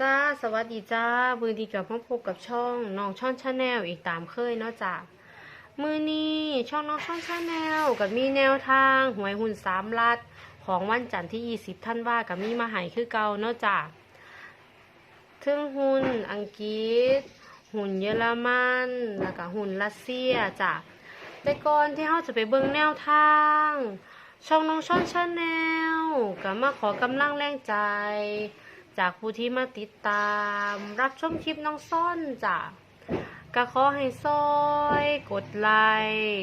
จ้า สวัสดีจ้า มือดีกับพ่อพบกับช่องน้องช่อนชาแนลอีกตามเคยเนาะจ้ามือนี้ช่องน้องช่อนชาแนลกับมีแนวทางหวยหุ่นสามลัด ของวันจันทร์ที่ 20 ท่านว่ากับมีมาหายคือเก่าเนาะจ้าทึ่งหุ่นอังกฤษ หุ่นเยอรมันแล้วก็หุ่นรัสเซียจ้ะแต่ก่อนที่เราจะไปเบิ่งแนวทางช่องน้องช่อนชาแนลก็มาขอกำลังแรงใจ จากผู้ที่มาติดตาม รับชมคลิปน้องซ่อนจ้ะก็ขอให้ซอย กดไลค์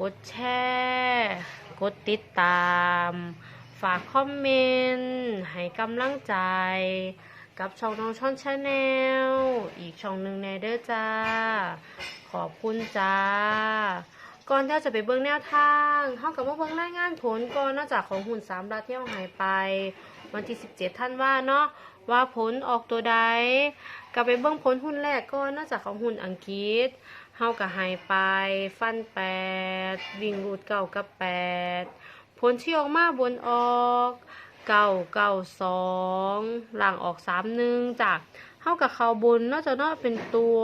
กดแชร์กดติดตาม ฝากคอมเมนต์ให้กำลังใจ กับช่องน้องช่อนชาแนลอีกช่องหนึ่งแน่เด้อจ้า ขอบคุณจ้า ก่อนที่จะไปเบิ่งแนวทางเฮากับมาเบิ่งรายงานผลก่อนนอกจากของหุ่นสามดาวที่เราหายไป วันที่17ท่านว่าเนาะว่าผลออกตัวใดกลับไปเบิ่งผลหุ้นแรกก่อนนอกจากของหุ้นอังกฤษเฮากับหายไป ฟัน8วิ่งรูดเก่ากับ8ผลที่ออกมาบนออกเก้าเก้าสองหลังออกสามหนึ่งจากเฮากับเขาบนนอกจากเนาะเป็นตัว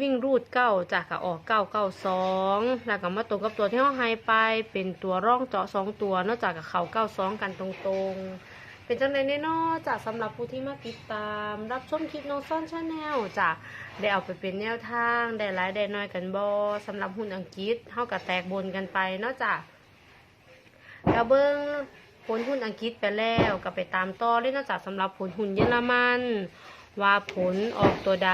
วิ่งรูดเก้าจากกับออกเก้าเก้าสองแล้วก็มาตรงกับตัวที่ห้องไฮไป เป็นตัวร่องเจาะสองตัวนอกจากกับเขาเก้าสองกันตรงๆ เป็นจังไดแน่นอจากสำหรับผู้ที่มาติดตาม รับชมคลิปน้องซ่อนชาแนลจากได้เอาไปเป็นแนวทางได้หลายได้น้อยกันบอสำหรับหุ้นอังกฤษเท่ากับแตกบนกันไปนอกจากกระเบิ้งผลหุ้นอังกฤษไปแล้วก็ไปตามต่อเลยนอกจากสำหรับผลหุ้นเยอรมัน ว่าผลออกตัวใด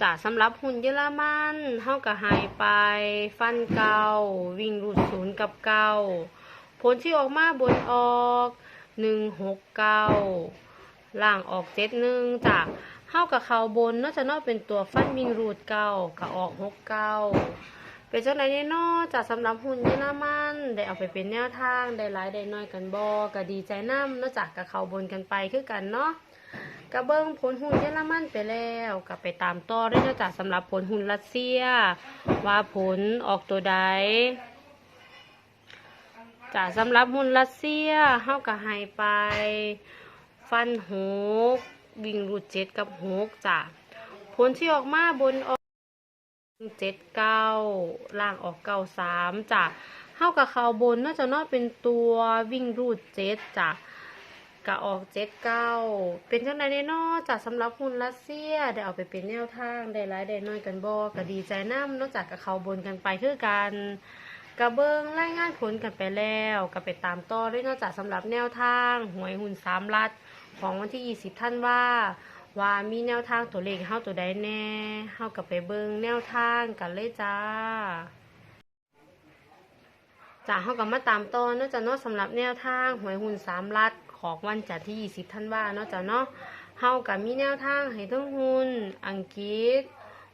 จ้ะสำหรับหุ่นเยอรมันเฮาก็หายไป ฟันเก่า วิ่งรูดศูนย์กับเก้าผลที่ออกมาบนออกหนึ่งหกเก้าล่างออกเจ็ดหนึ่งจ้ะเฮากับเขาบนนอกจากนอกเป็นตัวฟันวิ่งรูดเก้าก็ออกหกเก้าเป็นจังไดแน่นอจ้ะสำหรับหุ่นเยอรมันได้เอาไปเป็นแนวทางได้หลายได้น้อยกันบอก็ดีใจน้ำนอกจากกับเขาบนกันไปคือกันเนาะ กระเบิ้งผลหุ้นเยอรมันไปแล้วก็ไปตามต่อด้วยนะจ๊ะสำหรับผลหุ้นรัสเซีย ว่าผลออกตัวใดจ้ะสำหรับหุ้นรัสเซียเฮาก็ให้ไป ฟันหกวิ่งรูดเจ็ดกับหกจ้ะผลที่ออกมาบนออกเจ็ดเก้าล่างออกเก้าสามจ้ะเฮากับเขาบนน่าจะนอกเป็นตัววิ่งรูดเจ็ดจ้ะ กะออกเจ็ดเก้าเป็นจังไดแน่นอจากสำหรับหุ้นรัสเซียได้เอาไปเป็นแนวทางได้หลายได้น้อยกันบอก็ดีใจน้ำนอกจากกับเขาบนกันไปคือกันกระเบิงรายงานผลกันไปแล้วก็ไปตามต่อด้วยนอกจากสำหรับแนวทางหวยหุ้นสามลัดของวันที่ 20 ท่านว่า ว่ามีแนวทางตัวเลขให้เฮาตัวใดแน่เฮากับไปเบิงแนวทางกันเลยจ้าจากเฮากับมาตามต่อเนาะจ้ะเนาะสำหรับแนวทางหวยหุ้นสามลัด องวันจันทร์ที่ 20ธันวาเนาะจ้ะเนาะเฮากับมีแนวทางให้ทั้งหุ้นอังกฤษ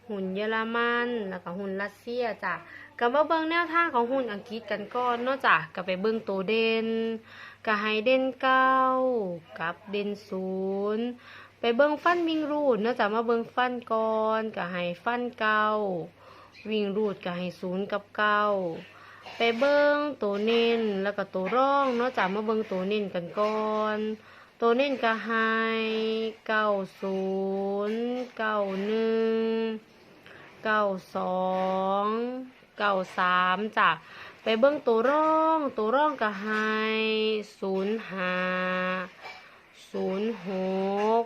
หุ้นเยอรมัน แล้วก็หุ้นรัสเซียจ้ะก็มาเบิ่งแนวทางของหุ้นอังกฤษกันก่อนเนาะจ้ะก็ไปเบิ่งตัวเด่นก็ให้เด่นเก้ากับเด่นศูนย์ไปเบิ่งฟันวิ่งรูดเนาะจ้ะมาเบิ่งฟันก่อนก็ให้ฟันเก้าวิ่งรูดก็ให้ศูนย์กับเก้า ไปเบิ้งตัวเน้นแล้วก็ตัวร่องเนาะจากมาเบิ้งตัวเน้นกันก่อน ตัวเน้นก็ให้เก้าศูนย์เก้าหนึ่งเก้าสองเก้าสามจ้ะไปเบิ้งตัวร่อง ตัวร่องก็ให้ศูนย์ห้าศูนย์หก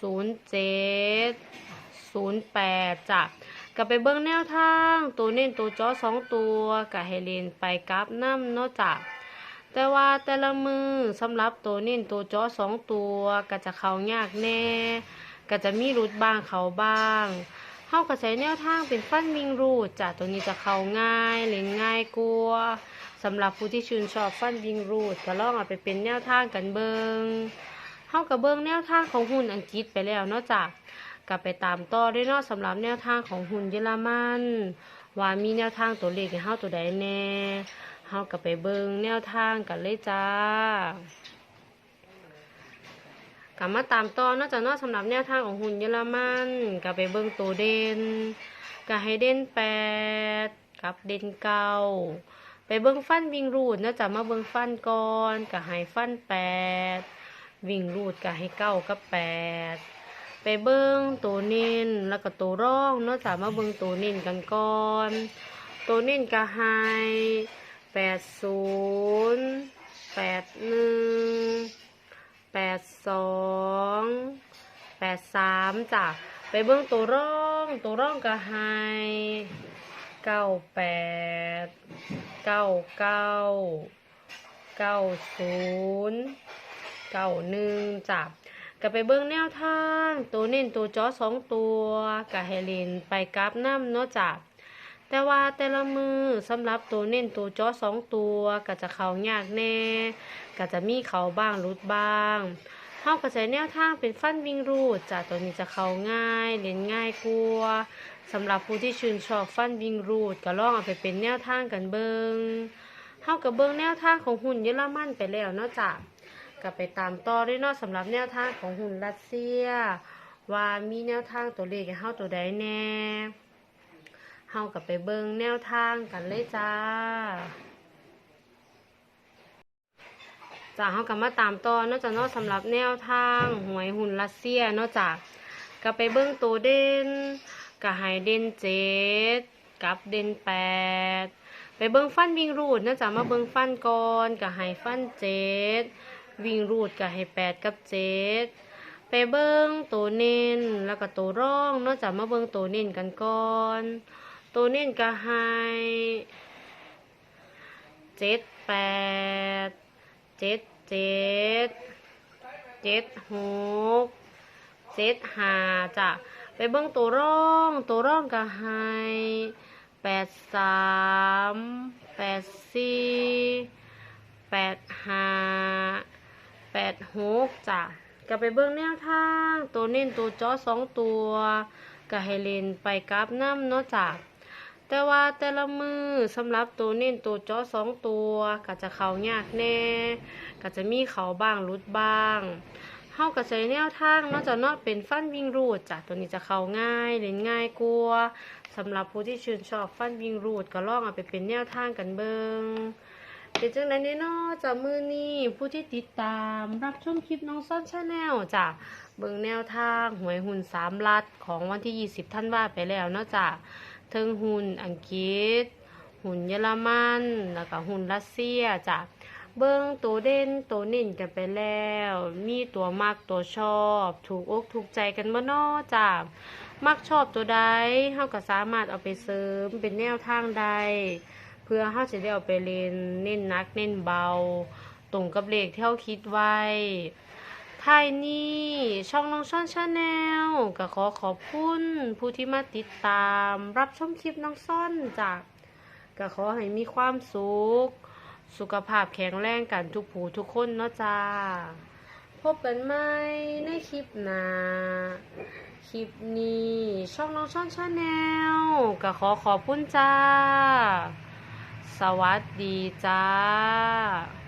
ศูนย์เจ็ดศูนย์แปดจ้ะ ก็ไปเบิ่งแนวทาง ตัวเน้นตัวจอสองตัวกับให้เล่นไปกราฟน้ำนาะจ้ะแต่ว่าแต่ละมือสำหรับตัวเน้นตัวจอสองตัวก็จะเข้ายากแน่ ก็จะมีรูดบ้างเขาบ้างเฮาก็ใช้แนวทางเป็นฟันวิงรูดจ้ะตัวนี้จะเข้าง่ายเล่นง่ายกลัวสำหรับผู้ที่ชื่นชอบฟันวิงรูดก็ลองเอาไปเป็นแนวทางกันเบิงเฮาก็เบิ่งแนวทางของหุ้นอังกฤษไปแล้วนาะจ้ะก กลับไปตามต่อได้นาะสำหรับแนวทางของหุ่นเยอรมันว่ามีแนวทางตัวเลขให้เฮาตัวใดแน่เฮากลับไปเบิ่งแนวทางกันเลยจ้ากลับมาตามต่อนอกจากนอกสำหรับแนวทางของหุ่นเยอรมันกลับไปเบิ่งตัวเด่นก็ให้เด่นแปดกับเด่นเก้าไปเบิงฟันวิ่งรูดนาะจ้ะมาเบิงฟันก่อนก็ให้ฟันแปดวิ่งรูดก็ให้เก้ากับแปด ไปเบิ่งตัวเน้นแล้วก็ตัวร่องเนาะจ้ะมาเบิ่งตัวเน้นกันก่อน ตัวเน้นก็ให้แปดศูนย์แปดหนึ่งแปดสองแปดสามจ้ะไปเบิ่งตัวร่องตัวร่องก็ให้เก้าแปดเก้าเก้าเก้าศูนย์เก้าหนึ่งจับ ก็ไปเบิ้งแนวทาง ตัวเน้นตัวจอสองตัวกะให้เล่นไปกราฟน้ำเนาะจับแต่ว่าแต่ละมือสำหรับตัวเน้นตัวจอสองตัวก็จะเขายากแน่ก็จะมีเขาบ้างรุดบ้างเฮาก็ใช้แนวทางเป็นฟันวิ่งรูดจ้ะตัวนี้จะเขาง่ายเล่นง่ายกลัวสำหรับผู้ที่ชื่นชอบฟันวิ่งรูดก็ลองเอาไปเป็นแนวทางกันเบิงเฮากับเบิงแนวทางของหุ่นเยอรมันไปแล้วเนาะจ้ะ ก็ไปตามต่อด้วยเนาะสำหรับแนวทางของหุ่นรัสเซีย ว่ามีแนวทางตัวเลขให้เฮาตัวใดแน่เฮากลับไปเบิงแนวทางกันเลยจ้าจ้าเฮากลับมาตามต่อเนาะจ้ะเนาะสำหรับแนวทางหวยหุ่นรัสเซียเนาะจ้ะก็ไปเบิงตัวเด่นก็ให้เด่นเจ็ดกับเด่นแปดไปเบิ่งฟันวิ่งรูดนะจ๊ะมาเบิ่งฟันก่อนก็ให้ฟันเจ็ด วิ่งรูดก็ให้แปดกับเจ็ดไปเบิ่งตัวเน้นแล้วก็ตัวร่องนาะจ๊ะมาเบิ่งตัวเน้นกันก่อน ตัวเน้นก็ให้เจ็ดแปดเจ็ดเจ็ดเจ็ดหกเจ็ดห้าจ้ะไปเบิ่งตัวร่อง ตัวร่องก็ให้แปดสามแปดสี่แปดห้า แปดหกจ้ะก็ไปเบิ่งแนวทางตัวเน้นตัวจอสองตัวก็ให้เลนไปกราฟน้ำเนาะจ้ะแต่ว่าแต่ละมือสำหรับตัวเน้นตัวจอสองตัวก็จะเขายากแน่ก็จะมีเขาบ้างรุดบ้างเฮาก็ใช้แนวทางเนาะจะเนาะเป็นฟันวิ่งรูดจ้ะตัวนี้จะเข้าง่ายเล่นง่ายกลัวสำหรับผู้ที่ชื่นชอบฟันวิ่งรูดก็ลองเอาไปเป็นแนวทางกันเบิง เป็นจังได๋เนาะจ้ะมือนี้ผู้ที่ติดตามรับชมคลิปน้องซ่อนชาแนลจ้ะเบิ่งแนวทางหวยหุ่นสามลัดของวันที่ 20ธันว่าไปแล้วเนาะจ้ะเทิงหุ่นอังกฤษ หุ่นเยอรมันแล้วก็หุ่นรัสเซียจ้ะเบิ้งตัวเด่นตัวนิ่นกันไปแล้ว มีตัวมักตัวชอบ ถูกอกถูกใจกันบ่นอจ้ามักชอบตัวใดเฮาก็สามารถเอาไปเสริมเป็นแนวทางใด เพื่อเฮาจะได้เอาไปเล่นเน้นนักเน้นเบา ตรงกับเลขที่เฮาคิดไว้ท้ายนี้ช่องน้องช่อนชาแนลก็ขอขอบคุณผู้ที่มาติดตาม รับชมคลิปน้องซ่อนจ้ะก็ขอให้มีความสุข สุขภาพแข็งแรงกันทุกผู้ทุกคนเนาะจ้า พบกันใหม่ในคลิปหน้าคลิปนี้ ช่องน้องช่อนชาแนลก็ขอขอบคุณจ้า สวัสดีจ้า